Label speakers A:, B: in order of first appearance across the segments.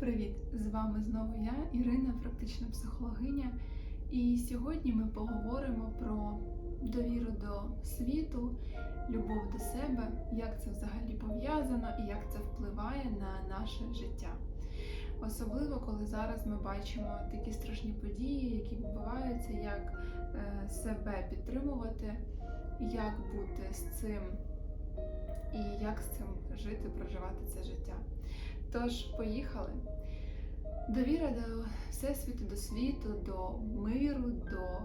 A: Привіт! З вами знову я, Ірина, практична психологиня. І сьогодні ми поговоримо про довіру до світу, любов до себе, як це взагалі пов'язано і як це впливає на наше життя. Особливо, коли зараз ми бачимо такі страшні події, які відбуваються, як е, себе підтримувати, як бути з цим і як з цим жити, проживати це життя. Тож, поїхали. Довіра до всесвіту, до світу, до миру, до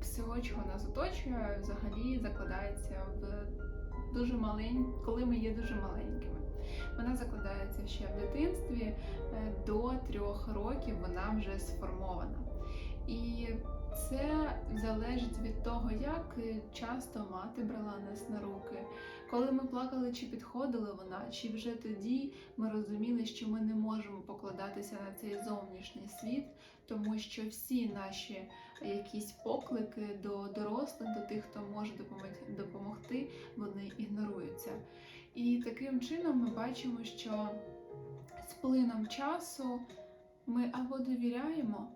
A: всього, чого нас оточує, взагалі закладається в дуже малень... коли ми є дуже маленькими. Вона закладається ще в дитинстві, е, до трьох років вона вже сформована. І це залежить від того, як часто мати брала нас на руки, коли ми плакали, чи підходила вона, чи вже тоді ми розуміли, що ми не можемо покладатися на цей зовнішній світ, тому що всі наші якісь поклики до дорослих, до тих, хто може допомогти, вони ігноруються. І таким чином ми бачимо, що з плином часу ми або довіряємо,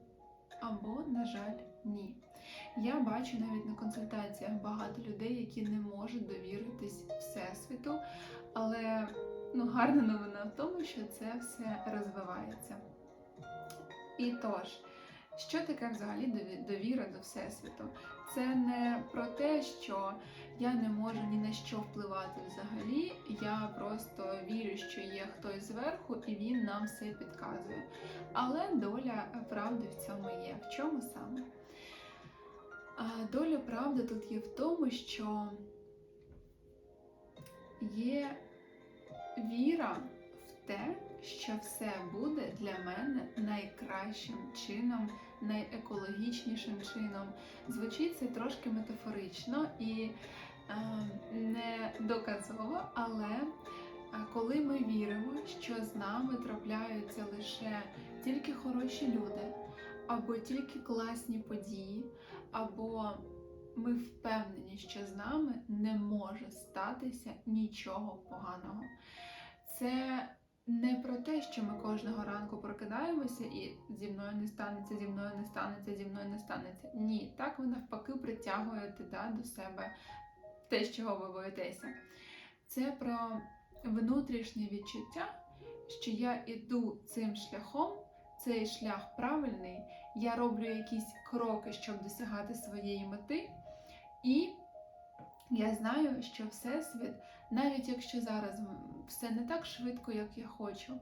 A: або, на жаль, ні. Я бачу навіть на консультаціях багато людей, які не можуть довіритись Всесвіту, але ну, гарна новина в тому, що це все розвивається. І тож, що таке взагалі довіра до Всесвіту? Це не про те, що я не можу ні на що впливати взагалі. Я просто вірю, що є хтось зверху, і він нам все підказує. Але доля правди в цьому є. В чому саме? Доля правди тут є в тому, що є віра в те, що все буде для мене найкращим чином, найекологічнішим чином. Звучить це трошки метафорично і е, не доказово, але е, коли ми віримо, що з нами трапляються лише тільки хороші люди, або тільки класні події, або ми впевнені, що з нами не може статися нічого поганого. Це не про те, що ми кожного ранку прокидаємося і зі мною не станеться, зі мною не станеться, зі мною не станеться. Ні, так ви навпаки притягуєте да, до себе те, з чого ви боїтеся. Це про внутрішнє відчуття, що я іду цим шляхом, цей шлях правильний, я роблю якісь кроки, щоб досягати своєї мети, і я знаю, що Всесвіт, навіть якщо зараз все не так швидко, як я хочу,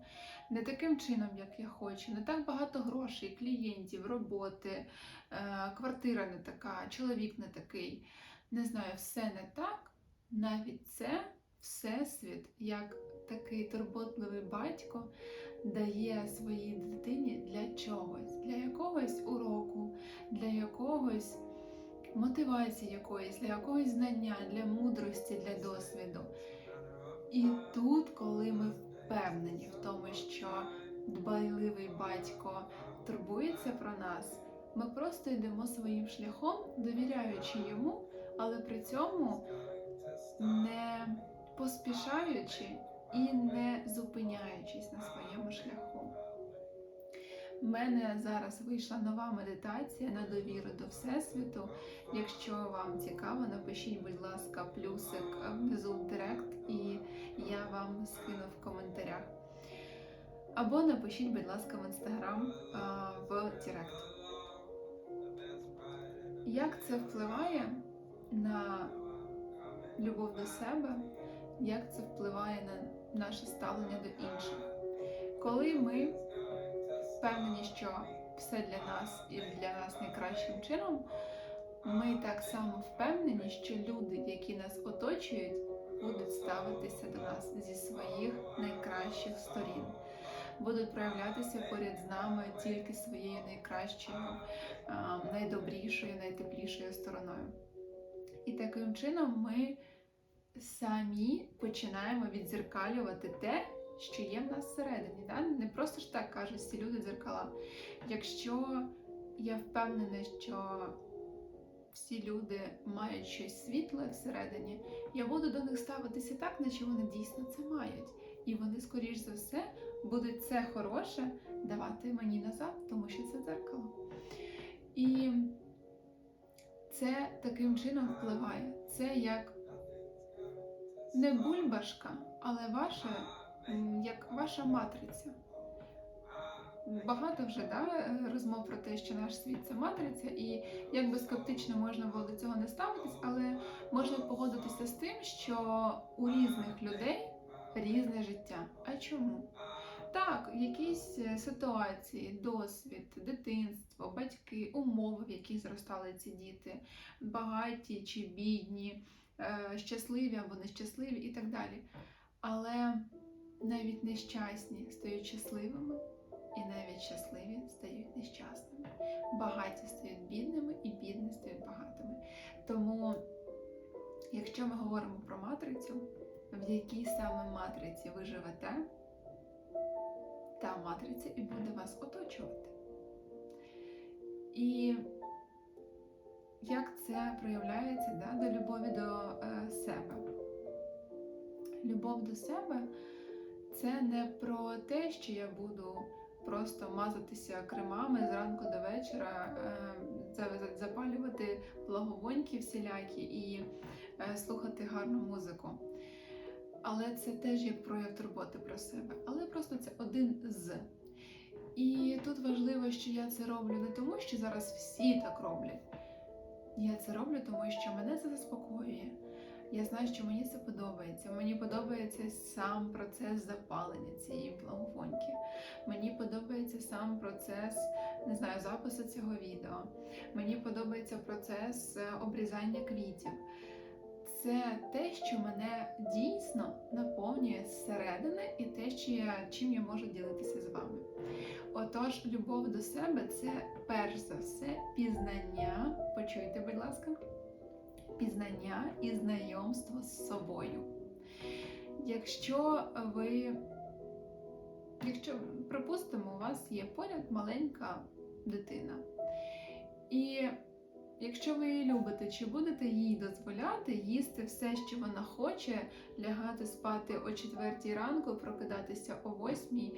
A: не таким чином, як я хочу, не так багато грошей, клієнтів, роботи, е, квартира не така, чоловік не такий, не знаю, все не так, навіть це Всесвіт, як такий турботливий батько, дає своїй дитині для чогось, для якогось уроку, для якогось мотивації якоїсь, для якогось знання, для мудрості, для досвіду. І тут, коли ми впевнені в тому, що дбайливий батько турбується про нас, ми просто йдемо своїм шляхом, довіряючи йому, але при цьому не поспішаючи і не зупиняючись на своєму шляху. У мене зараз вийшла нова медитація на довіру до Всесвіту. Якщо вам цікаво, напишіть, будь ласка, плюсик внизу в директ, і я вам скину в коментарях. Або напишіть, будь ласка, в інстаграм в директ. Як це впливає на любов до себе, як це впливає на наше ставлення до інших? Коли ми впевнені, що все для нас і для нас найкращим чином, ми так само впевнені, що люди, які нас оточують, будуть ставитися до нас зі своїх найкращих сторін, будуть проявлятися поряд з нами тільки своєю найкращою, найдобрішою, найтеплішою стороною. І таким чином ми самі починаємо відзеркалювати те, що є в нас всередині. Да? Не просто ж так кажуть всі люди дзеркала. Якщо я впевнена, що всі люди мають щось світле всередині, я буду до них ставитися так, наче вони дійсно це мають. І вони, скоріш за все, будуть це хороше давати мені назад, тому що це дзеркало. І це таким чином впливає. Це як не бульбашка, але ваша, як ваша матриця. Багато вже да, розмов про те, що наш світ це матриця, і якби скептично можна було до цього не ставитись, але можна погодитися з тим, що у різних людей різне життя. А чому? Так, якісь е, ситуації, досвід, дитинство, батьки, умови, в яких зростали ці діти, багаті чи бідні, щасливі або нещасливі і так далі. Але навіть нещасні стають щасливими, і навіть щасливі стають нещасними. Багаті стають бідними, і бідні стають багатими. Тому, якщо ми говоримо про матрицю, в якій саме матриці ви живете, та матриця і буде вас оточувати. І як це проявляється да, до любові до е, себе? Любов до себе це не про те, що я буду просто мазатися кремами зранку до вечора, е, запалювати благовоньки всілякі і е, слухати гарну музику. Але це теж як прояв турботи про себе. Але просто це один з. І тут важливо, що я це роблю не тому, що зараз всі так роблять. Я це роблю, тому що мене це заспокоює. Я знаю, що мені це подобається. Мені подобається сам процес запалення цієї благовоньки. Мені подобається сам процес, не знаю, запису цього відео. Мені подобається процес е, обрізання квітів. Це те, що мене дійсно наповнює зсередини, і те, що я, чим я можу ділитися з вами. Отож, любов до себе це перш за все пізнання. Почуйте, будь ласка, пізнання і знайомство з собою. Якщо ви, якщо, припустимо, у вас є поряд маленька дитина, і Якщо ви її любите, чи будете їй дозволяти їсти все, що вона хоче, лягати спати о 4 ранку, прокидатися о 8,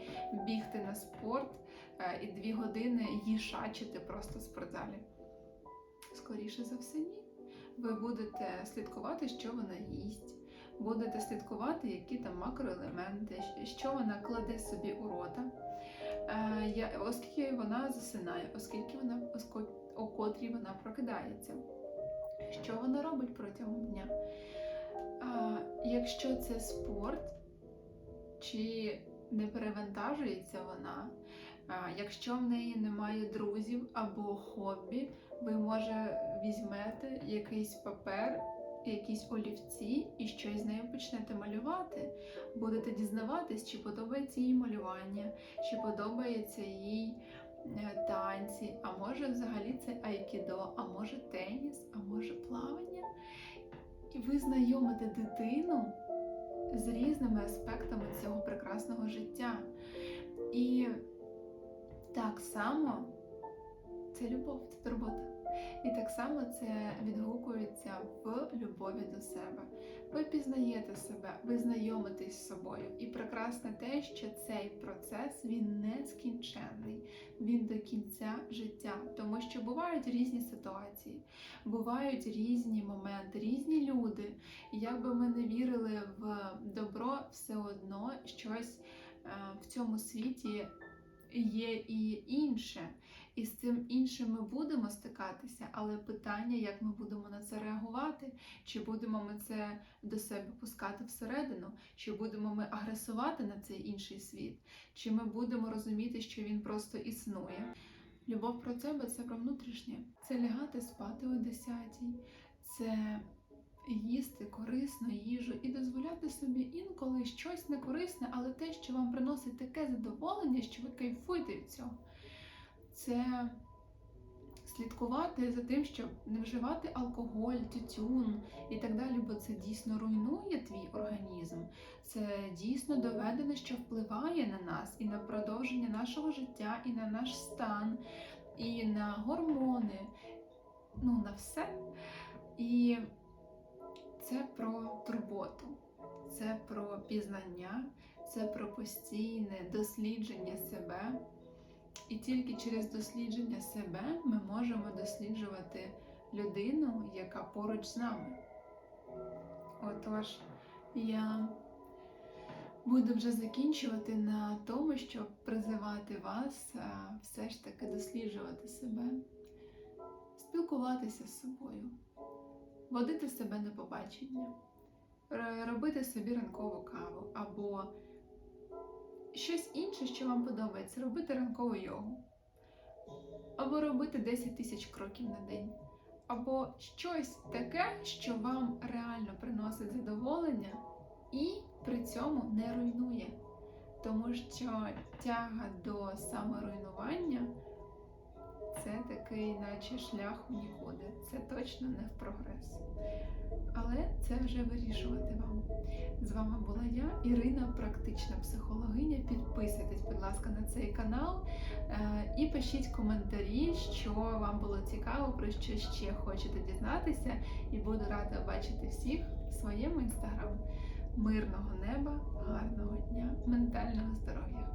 A: бігти на спорт е, і 2 години їшачити просто в спортзалі? Скоріше за все, ні. Ви будете слідкувати, що вона їсть, будете слідкувати, які там макроелементи, що вона кладе собі у рота, я- оскільки вона засинає, оскільки вона о котрій вона прокидається. Що вона робить протягом дня? А, якщо це спорт, чи не перевантажується вона? А, якщо в неї немає друзів або хобі, ви може візьмете якийсь папер, якісь олівці і щось з нею почнете малювати. Будете дізнаватись, чи подобається їй малювання, чи подобається їй е, танці, а може взагалі це айкідо, а може теніс, а може плавання. І ви знайомите дитину з різними аспектами цього прекрасного життя. І так само це любов, це турбота. І так само це відгукується в любові до себе. Ви пізнаєте себе, ви знайомитесь з собою. І прекрасне те, що цей процес він не скінченний, він до кінця життя. Тому що бувають різні ситуації, бувають різні моменти, різні люди. І як би ми не вірили в добро, все одно щось е, в цьому світі є і інше. І з цим іншим ми будемо стикатися, але питання, як ми будемо на це реагувати, чи будемо ми це до себе пускати всередину, чи будемо ми агресувати на цей інший світ, чи ми будемо розуміти, що він просто існує. Любов про себе це про внутрішнє. Це лягати спати о 10, це їсти корисну їжу і дозволяти собі інколи щось некорисне, але те, що вам приносить таке задоволення, що ви кайфуєте від цього. Це слідкувати за тим, щоб не вживати алкоголь, тютюн і так далі, бо це дійсно руйнує твій організм. Це дійсно доведено, що впливає на нас і на продовження нашого життя, і на наш стан, і на гормони, ну на все. І це про турботу, це про пізнання, це про постійне дослідження себе. І тільки через дослідження себе ми можемо досліджувати людину, яка поруч з нами. Отож, я буду вже закінчувати на тому, щоб призивати вас все ж таки досліджувати себе, спілкуватися з собою, водити себе на побачення, робити собі ранкову каву або щось інше, що вам подобається, робити ранкову йогу, або робити 10 тисяч кроків на день, або щось таке, що вам реально приносить задоволення і при цьому не руйнує. Тому що тяга до саморуйнування це такий, наче шлях в нікуди. Це точно не в прогрес. Але це вже вирішувати вам. З вами була я, Ірина, практична психологиня. Підписуйтесь, будь ласка, на цей канал е, і пишіть коментарі, що вам було цікаво, про що ще хочете дізнатися. І буду рада бачити всіх в своєму інстаграм. Мирного неба, гарного дня, ментального здоров'я!